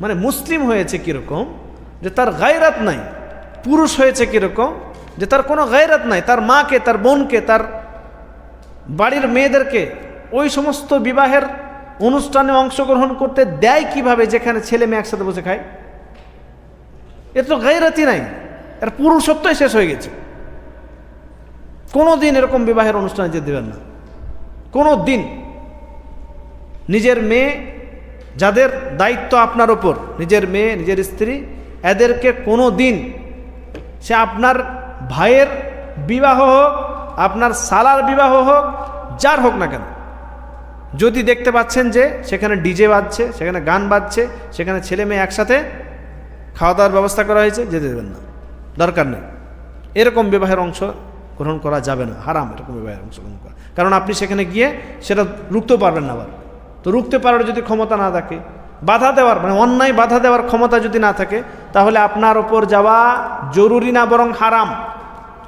মানে মুসলিম হয়েছে কীরকম? যে তার গায়রাত নাই। পুরুষ হয়েছে কীরকম? যে তার কোনো গায়রাত নাই। তার মাকে, তার বোনকে, তার বাড়ির মেয়েদেরকে ওই সমস্ত বিবাহের অনুষ্ঠানে অংশগ্রহণ করতে দেয় কীভাবে যেখানে ছেলে মেয়ে একসাথে বসে খায়? এর তো গায়রাতি নাই। এর পুরুষত্বই শেষ হয়ে গেছে। কোনো দিন এরকম বিবাহের অনুষ্ঠানে যেতে দেবেন না। কোনো দিন নিজের মেয়ে যাদের দায়িত্ব আপনার ওপর নিজের মেয়ে, নিজের স্ত্রী, এদেরকে কোনো দিন সে আপনার ভাইয়ের বিবাহ হোক, আপনার সালার বিবাহ হোক, যার হোক না কেন। যদি দেখতে পাচ্ছেন যে সেখানে ডিজে বাজছে, সেখানে গান বাজছে, সেখানে ছেলে মেয়ে একসাথে খাওয়া দাওয়ার ব্যবস্থা করা হয়েছে, যেতে দেবেন না। দরকার নেই। এরকম বিবাহের অংশ গ্রহণ করা যাবে না। হারাম এরকম বিবাহের অংশগ্রহণ করা। কারণ আপনি সেখানে গিয়ে সেটা রুখতেও পারবেন না আবার। তো রুখতে পারার যদি ক্ষমতা না থাকে, বাধা দেওয়ার মানে অন্যায় বাধা দেওয়ার ক্ষমতা যদি না থাকে, তাহলে আপনার ওপর যাওয়া জরুরি না, বরং হারাম।